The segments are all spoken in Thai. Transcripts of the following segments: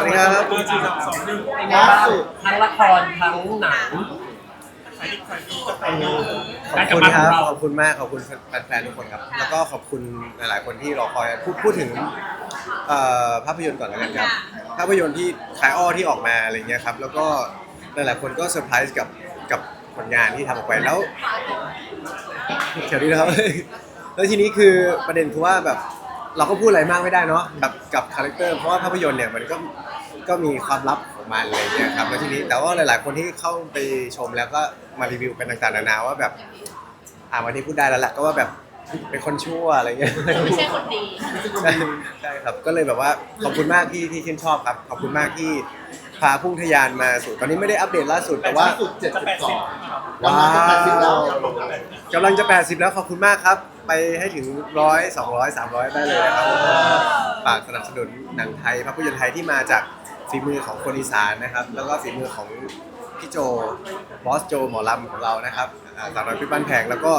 วัสดีครับปีจีสองสองหนึ่งเป็นไงบ้างทั้งละครทั้งหนังใครที่ใครที่จะไปขอบคุณครับขอบคุณมากขอบคุณแฟนๆทุกคนครับ แล้วก็ขอบคุณหลายๆคนที่รอคอยพูดพูดถึงเอ่อภาพยนตร์ก่อนแล้วกันครับ ภาพยนตร์ที่คายอ้อที่ออกมาอะไรเงี้ยครับ แล้วก็หลายๆคนก็เซอร์ไพรส์กับกับผลงานที่ทำออกไปแล้วเดี๋ยวนี้นะครับแล้วทีนี้คือประเด็นคือว่าแบบ เราก็พูดอะไรมากไม่ได้เนาะแบบกับคาแรคเตอร์เพราะว่าภาพยนตร์เนี่ยมันก็ก็มีความลับของมันอะไรเงี้ยครับแล้วทีนี้แต่ว่าหลาย ๆ คนที่เข้าไปชมแล้วก็มารีวิวกันต่างๆนานาว่าแบบอ่าวันนี้พูดได้แล้วแหละก็ว่าแบบเป็นคนชั่วอะไรเงี้ยไม่ใช่คนดีใช่ใช่ครับก็เลยแบบว่าขอบคุณมากที่ที่ชื่นชอบครับ ขอบคุณมากที่ พาพุ่งทะยานมาสู่ตอนนี้ไม่ได้อัปเดตล่าสุดแต่ว่า สุดเจ็ดสิบสองว้าวกำลังจะ 80 แล้วขอบคุณมากครับ ไปให้ถึงร้อยสองร้อยสามร้อยได้เลยนะครับฝากสนับสนุนหนังไทยภาพยนตร์ไทยที่มาจากฝีมือของคนอีสานนะครับ แล้วก็ฝีมือของพี่โจบอสโจหมอลำของเรานะครับอ่าสาวน้อยเพี่บ้านแพงแล้วก็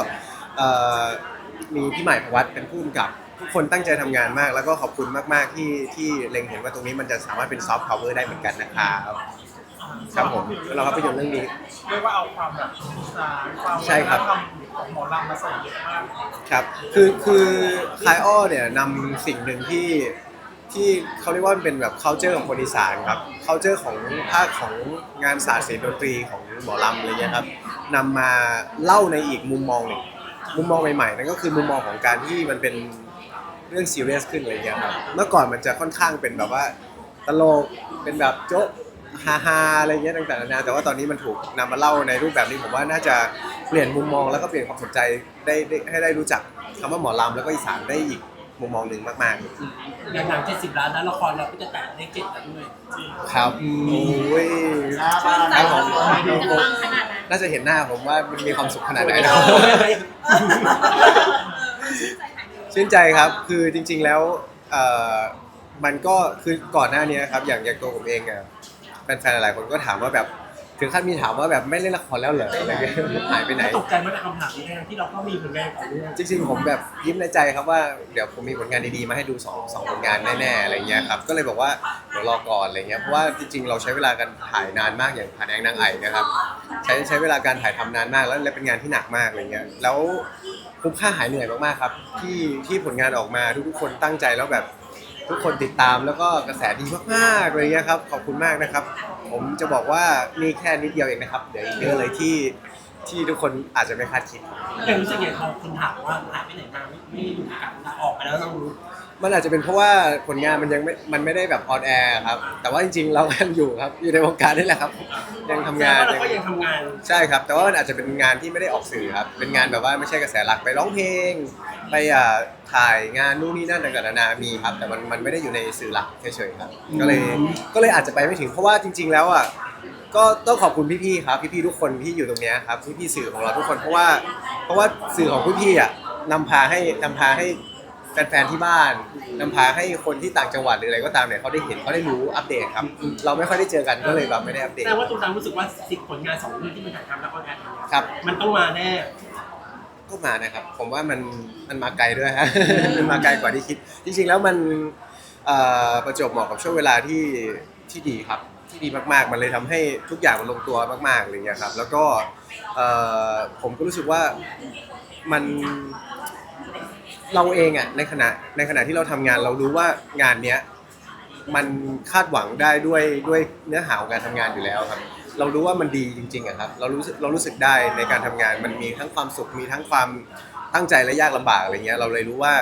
เอ่อมีพี่ใหม่พวัตเป็นผู้กำกับ ทุกคนตั้งใจทำงานมาก แล้วก็ขอบคุณมาก ๆ ที่ที่เล็งเห็นว่าตรงนี้มันจะสามารถเป็นซอฟต์พาวเวอร์ได้เหมือนกันนะครับครับผมแล้วเราภาพยนตร์เรื่องนี้ เรียกว่าเอาความแบบอีสานความใช่ครับ วัฒนธรรมของหมอลำมาใส่เยอะมากครับคือคือคายอ้อเนี่ยนำสิ่งหนึ่งที่ที่เขาเรียกว่ามันเป็นแบบ culture ของคนอีสานครับ culture ของภาคของงานศาสตร์ศิลป์ดนตรีของหมอลำอะไรเงี้ยครับนำมาเล่าในอีกมุมมองหนึ่งมุมมองใหม่ๆนั่นก็คือมุมมองของการที่มันเป็น เรื่องซีเรียสขึ้นอะไรเงี้ยครับเมื่อก่อนมันจะค่อนข้างเป็นแบบว่าตลกเป็นแบบโจ๊ะฮาฮาๆอะไรเงี้ยต่างๆนานาแต่ว่าตอนนี้มันถูกนำมาเล่าในรูปแบบนี้ผมว่าน่าจะเปลี่ยนมุมมองแล้วก็เปลี่ยนความสนใจได้ได้ให้ได้รู้จักคำว่าหมอลำแล้วก็อีสานได้อีกมุมมองหนึ่งมากๆอย่างหนัง70ล้านแล้วละครเราก็จะแตะเลขเจ็ดแล้วด้วยครับโอ้ยชื่นใจครับสุผมดๆจะปังขนาดนั้นน่าจะเห็นหน้าผมว่ามันมีความสุขขนาดไหนนะชื่นใจ ครับคือจริง ๆแล้วเอ่อมันก็คือก่อนหน้านี้ครับอย่างอย่างตัวผมเองอะแฟนๆหลายๆคนก็ถามว่าแบบถึงขั้นมีถามว่าแบบไม่เล่นละครแล้วเหรออะไรเงี้ยหายไปไหน ตกใจไหมกับคำถามนี้ทั้งที่เราก็มีผลงานต่อเนื่องจริงๆผมแบบยิ้มในใจครับว่าเดี๋ยวผมมีผลงานดีๆมาให้ดูสองสองผลงานแน่ๆอะไรเงี้ยครับก็เลยบอกว่าเดี๋ยวรอก่อนอะไรเงี้ยเพราะว่าจริงๆ เราใช้เวลาการถ่ายนานมากอย่างผ่านแองนางไอนะครับใช้ใช้เวลาการถ่ายทำนานมากแล้วและเป็นงานที่หนักมากอะไรเงี้ยแล้ว คุ้มค่าหายเหนื่อยมากๆครับ ที่ที่ผลงานออกมาทุกๆคนตั้งใจแล้วแบบทุกคนติดตามแล้วก็กระแสดีมากๆอะไรเงี้ยครับขอบคุณมากนะครับ ผมจะบอกว่านี่แค่นิดเดียวเองนะครับเดี๋ยวอีกเยอะเลยที่ที่ทุกคนอาจจะไม่คาดคิดอย่างรู้สึกไงพอคนถามว่าหายไปไหนมาไม่ไม่ดูกันลาออกไปแล้วต้องรู้ มันอาจจะเป็นเพราะว่าผลงานมันยังไม่มันไม่ได้แบบออนแอร์ครับ แต่ว่าจริงๆเรายังอยู่ครับ อยู่ในวงการนี่แหละครับ ยังทำงานแสดว่าเราก็ยังทำงาน ใช่ครับ แต่ว่ามันอาจจะเป็นงานที่ไม่ได้ออกสื่อครับ เป็นงานแบบว่าไม่ใช่กระแสหลักไปร้องเพลง ไปอ่าถ่ายงานนู่นนี่นั่นต่างๆนานามีครับ แต่มันมันไม่ได้อยู่ในสื่อหลักเฉยๆครับ ก็เลยก็เลยอาจจะไปไม่ถึงเพราะว่าจริง ๆ แล้วอะก็ต้องขอบคุณพี่ๆครับ พี่ๆทุกคนที่อยู่ตรงเนี้ยครับพี่ๆสื่อของเราทุกคนเพราะว่า เพราะว่าสื่อของพี่ๆอะนำพาให้นำพาให้ แฟนๆที่บ้านนำพาให้คนที่ต่างจังหวัดหรืออะไรก็ตามเนี่ยเขาได้เห็นเขาได้รู้อัปเดตครับ เราไม่ค่อยได้เจอกันก็เลยแบบไม่ได้อัปเดตแต่ว่าตรงกลางรู้สึกว่าสิ่งผลงานสองเรื่องที่มันถ่ายทำแล้วก็งานทำเนี่ยครับมันต้องมาแน่ก็มานะครับ ผมว่ามันมันมาไกลด้วยฮะมันมาไกลกว่าที่คิด จริง ๆ แล้วมันเอ่อประจวบเหมาะกับช่วงเวลาที่ที่ดีครับ ที่ดีมากๆ มันเลยทำให้ทุกอย่างมันลงตัวมากๆอะไรเงี้ยครับ แล้วก็เอ่อผมก็รู้สึกว่ามัน เราเองอะในขณะในขณะที่เราทำงานเรารู้ว่างานเนี้ยมันคาดหวังได้ด้วยด้วยเนื้อหาของการทำงานอยู่แล้วครับ เรารู้ว่ามันดีจริงๆอะครับเรารู้สึกเรารู้สึกได้ในการทำงานมันมีทั้งความสุขมีทั้งความตั้งใจและยากลำบากอะไรเงี้ยเราเลยรู้ว่า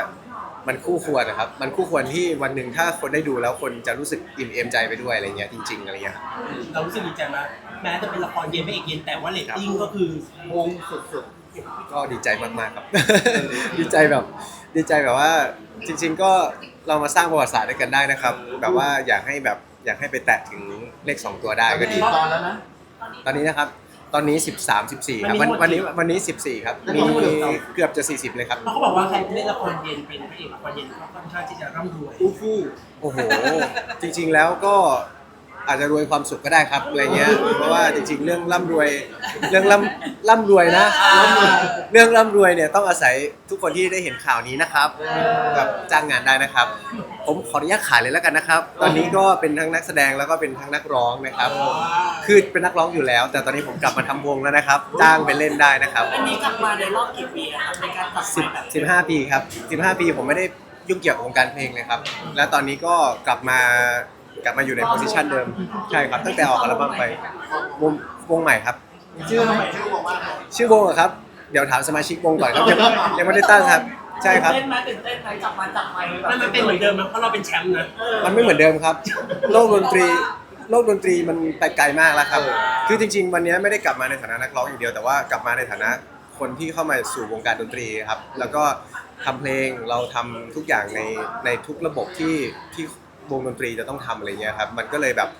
มันคู่ควรนะครับ มันคู่ควรที่วันหนึ่งถ้าคนได้ดูแล้วคนจะรู้สึกอิ่มเอมใจไปด้วยอะไรเงี้ยจริงๆอะไรเงี้ยครับ เรารู้สึกดีใจมากแม้จะเป็นละครเย็นไม่เอกเย็นแต่ว่าเรตติ้งก็คือ วงสุด ก็ดีใจมากๆครับ ดีใจแบบ ดีใจแบบว่าจริง ๆ ก็เรามาสร้างประวัติศาสตร์ด้วยกันได้นะครับ แบบว่าอยากให้แบบอยากให้ไปแตะถึงเลขสองตัวได้ก็ดี ตอนแล้วนะ ตอนนี้นะครับ ตอนนี้ 13 14ครับ วันวันนี้วันนี้ 14 ครับ มีเกือบจะ 40 เลยครับ เพราะเขาบอกว่าใครเล่นละครเย็นเป็นพระเอกละครเย็นก็ค่อนข้างที่จะร่ำรวยอู้ฟู่โอ้โห จริง ๆ แล้วก็ อาจจะรวยความสุขก็ได้ครับอะไรเงี้ยเพราะว่าจริงๆ เรื่องร่ำรวยเรื่องร่ำร่ำรวยนะ เรื่องร่ำรวยเนี่ยต้องอาศัยทุกคนที่ได้เห็นข่าวนี้นะครับกับจ้างงานได้นะครับ ผมขออนุญาตขายเลยแล้วกันนะครับ ตอนนี้ก็เป็นทั้งนักแสดงแล้วก็เป็นทั้งนักร้องนะครับ คือเป็นนักร้องอยู่แล้ว แต่ตอนนี้ผมกลับมาทำวงแล้วนะครับ จ้างไปเล่นได้นะครับอันนี้กลับมาในรอบกี่ปีอะครับในการตัดสิบแบบสิบห้าปีครับสิบห้าปีผมไม่ได้ยุ่งเกี่ยวกับวงการเพลงเลยครับ แล้วตอนนี้ก็กลับมา กลับมาอยู่ในโพสิชันเดิมใช่ครับตั้งแต่ออกอัลบั้มไปวงวงใหม่ครับ ชื่อทำไมชื่อบอกว่าชื่อวงอะครับ เดี๋ยวถามสมาชิกวงก่อนครับยังยังไม่ได้ตั้งครับ ใช่ครับ ตื่นเต้นไหมตื่นเต้นไหมจับมาจับไปมันมันเป็นเหมือนเดิมมั้ยเพราะเราเป็นแชมป์นะมันไม่เหมือนเดิมครับ โลกดนตรีโลกดนตรีมันไปไกลมากแล้วครับ คือจริง ๆ วันนี้ไม่ได้กลับมาในฐานะนักร้องอย่างเดียวแต่ว่ากลับมาในฐานะคนที่เข้ามาสู่วงการดนตรีครับ แล้วก็ทำเพลงเราทำทุกอย่างในในทุกระบบที่ที่ วงดนตรีจะต้องทำอะไรเงี้ยครับ มันก็เลยแบบ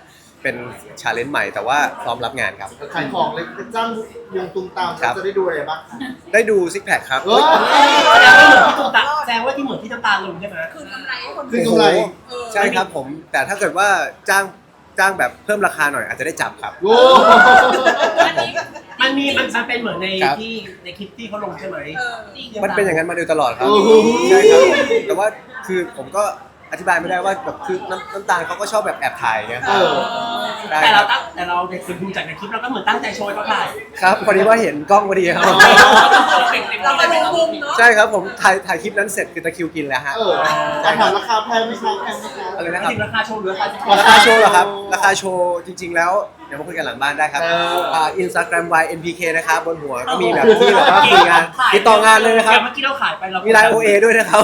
เป็นชาเลนจ์ใหม่แต่ว่าพร้อมรับงานครับ ขายของเลยจ้างวงตุงตามครับ จะได้ดูอะไรบ้างคะได้ดูซิกแพคครับเฮ้ยแสดงว่าที่เหมือนที่ตุ๊กตาแสดงว่าที่เหมือนที่น้ำตาลงใช่ไหมคือกำไรให้คนคือกำไรโอ้โหใช่ครับผมแต่ถ้าเกิดว่าจ้างจ้างแบบเพิ่มราคาหน่อยอาจจะได้จับครับ โอ้อันนี้มันมีมันมันเป็นเหมือนในครับ ที่ในคลิปที่เขาลงใช่ไหมเออ มันเป็นอย่างนั้นมาโดยตลอดครับ โอ้โห ใช่ครับ แต่ว่าคือผมก็ อธิบายไม่ได้ว่าแบบคือน้ำน้ำตาลเขาก็ชอบแบบแอบถ่ายไงเออ แต่คเรารับตั้งแต่เราในคือดูจากในคลิปเราก็เหมือนตั้งใจโชว์ให้เขาถ่ายครับพอดีว่าเห็นกล้องพอดีครับ เรามาลงทุนเนาะใช่ครับผมถ่ายถ่ายคลิปนั้นเสร็จคือตะคริวกินแล้วฮะเออการถามราคาแพงไหมคะแพงไหมคะอะไรแล้นะวครับ จริงราคาโชว์เหลือราคาราคาโชว์เหรอครับ ราคาโชว์จริง ๆ แล้ว เดี๋ยวมาคุยกันหลังบ้านได้ครับเอออ่อ่าอินสตาแกรม y npk นะครับบนหัวก็มีแบบที่แบบว่ามีงานติดต่องานเลยนะครับเมื่อกี้เราขายไปเรามีไลน์ OA ด้วยนะครับ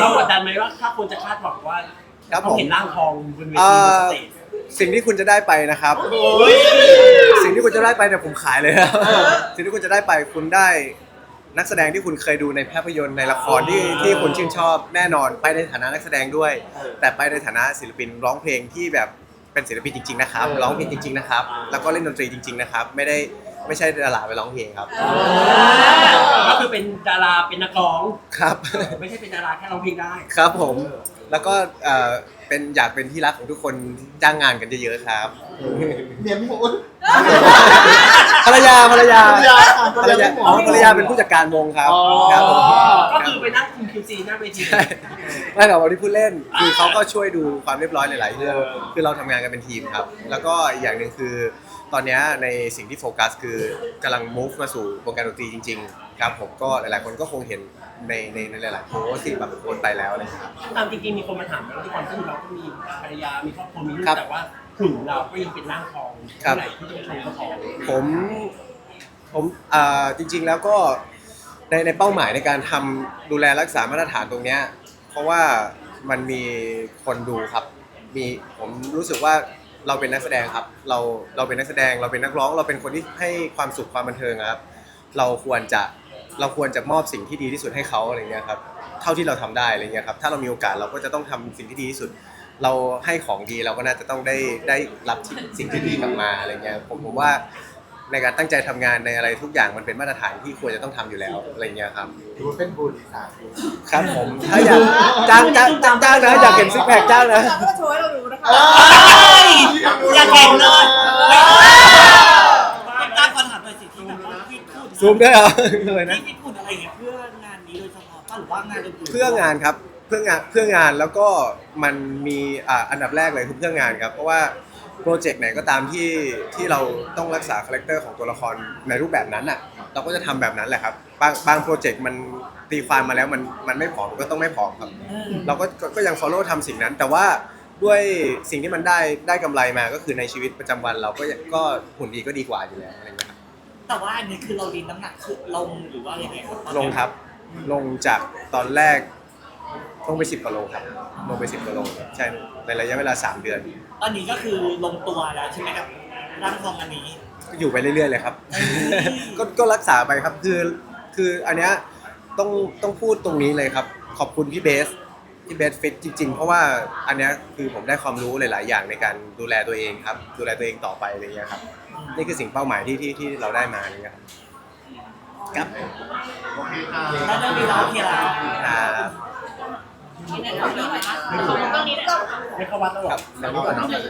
เรากดดันไหมว่าถ้าคนจะคาดหวังว่าครับต้อผงมเห็นร่างทองบนเวเอ่ทีบนอสเตจ สิ่งที่คุณจะได้ไปนะครับ สิ่งที่คุณจะได้ไปเนี่ยผมขายเลยครับสิ่งที่คุณจะได้ไปคุณได้นักแสดงที่คุณเคยดูในภาพยนตร์ในละครที่ที่คุณชื่นชอบแน่นอนไปในฐานะนักแสดงด้วย แต่ไปในฐานะศิลปินร้องเพลงที่แบบเป็นศิลปินจริงๆนะครับร้องเพลงจริงๆนะครับ แล้วก็เล่นดนตรีจริง ๆนะครับ ไม่ได้ไม่ใช่ดาราไปร้องเพลงครับก็คือเป็นดาราเป็นนักร้องครับ ไม่ใช่เป็นดาราแค่ร้องเพลงได้ ครับผม แล้วก็เอ่อเป็นอยากเป็นที่รักของทุกคนจ้างงานกันเยอะๆครับ เมียไม่พูดภรรยาภรรยาภรรยาภรรยาอ๋อภรรยาเป็นผู้จัดการวงครับอ๋อครับผมก็คือไปนั่งคุมคิวซีหน้าเวทีใช่ไม่หรอกวันนี้พูดเล่นคือเขาก็ช่วยดูความเรียบร้อยหลายๆเรื่องคือเราทำงานกันเป็นทีมครับ แล้วก็อีกอย่างหนึ่งคือ ตอนเนี้ยในสิ่งที่โฟกัสคือกำลัง move มาสู่วงการดนตรีจริง ๆ ครับผมก็หลายๆคนก็คงเห็นในในในหลายๆโพสต์ที่แบบโพสต์ไปแล้วอะไรอย่างเงี้ยครับ ตามจริงๆมีคนมาถามแล้วที่ความที่เราก็มีภรรยา มีครอบครัว มีลูก ครับแต่ว่าหุ่นเราก็ยังเป็นร่างทองครับเมื่อไหร่ที่จะโชว์ก็ทองผมผมอ่าจริง ๆแล้วก็ในในเป้าหมายในการทำดูแลรักษามาตรฐานตรงเนี้ยเพราะว่ามันมีคนดูครับ มีผมรู้สึกว่าเราเป็นนักแสดงครับ เราเราเป็นนักแสดงเราเป็นนักร้อง เราเป็นคนที่ให้ความสุขความบันเทิงอะครับ เราควรจะ เราควรจะมอบสิ่งที่ดีที่สุดให้เขาอะไรเงี้ยครับเท่าที่เราทำได้อะไรเงี้ยครับถ้าเรามีโอกาสเราก็จะต้องทำสิ่งที่ดีที่สุด เราให้ของดีเราก็น่าจะต้องได้ได้รับสิ่งที่ดีกลับมาอะไรเงี้ยผมผมว่าในการตั้งใจทำงานในอะไรทุกอย่างมันเป็นมาตรฐานที่ควรจะต้องทำอยู่แล้วอะไรเงี้ยครับถือว่าเป็นบุญสาธุครับผมถ้าอยากจ้างจ้างจ้างจ้างนะอยากเห็นซิกแพคจ้างนะเราก็โชว์ให้เราดูนะคะอย่าแข่งเลยการขอถามหน่อยสิที่แบบว่าพี่พูด ซูมด้วยเหรอเลยนะ ที่พี่พูดอะไรเงี้ยเพื่องานนี้โดยเฉพาะหรือว่างานอื่นๆเพื่องานครับเพื่องานเพื่องานแล้วก็มันมีอ่าอันดับแรกเลยคือเพื่องานครับ เพราะว่าโปรเจกต์ไหนก็ตามที่ที่เราต้องรักษาคาแรคเตอร์ของตัวละครในรูปแบบนั้นอะเราก็จะทำแบบนั้นแหละครับ บางบางโปรเจกต์มันตีความมาแล้วมันมันไม่ผอมก็ต้องไม่ผอมครับเราก็ก็ก็ยัง follow ทำสิ่งนั้น แต่ว่าด้วยสิ่งที่มันได้ได้กำไรมาก็คือในชีวิตประจำวันเราก็ยังก็หุ่นดีก็ดีกว่าอยู่แล้วอะไรอย่างเงี้ยครับ แต่ว่าอันนี้คือเราดินน้ำหนักคือลงหรือว่ายังไงครับลงครับ ลงจากตอนแรกลงไปสิบกว่าโลครับ ลงไปสิบกว่าโลใช่ในระยะเวลาสามเดือน ตอนนี้ก็คือลงตัวแล้วใช่ไหมกับร่างทองอันนี้ ก็อยู่ไปเรื่อยๆเลยครับ ก็ก็รักษาไปครับ คือ คืออันเนี้ยต้องต้องพูดตรงนี้เลยครับ ขอบคุณพี่เบสพี่เบสฟิตจริง ๆ เพราะว่าอันเนี้ยคือผมได้ความรู้หลาย ๆ อย่างในการดูแลตัวเองครับ ดูแลตัวเองต่อไปอะไรเงี้ยครับ นี่คือสิ่งเป้าหมายที่ที่ที่เราได้มาอะไรเงี้ยครับครับโอเคค่ะแล้วเรื่องนี้เราโอเคแล้วอ่านี่ไหนเราเรื่องอะไรนะเราเรื่องนี้แหละไม่เข้าวัดแล้วหรอ ครับ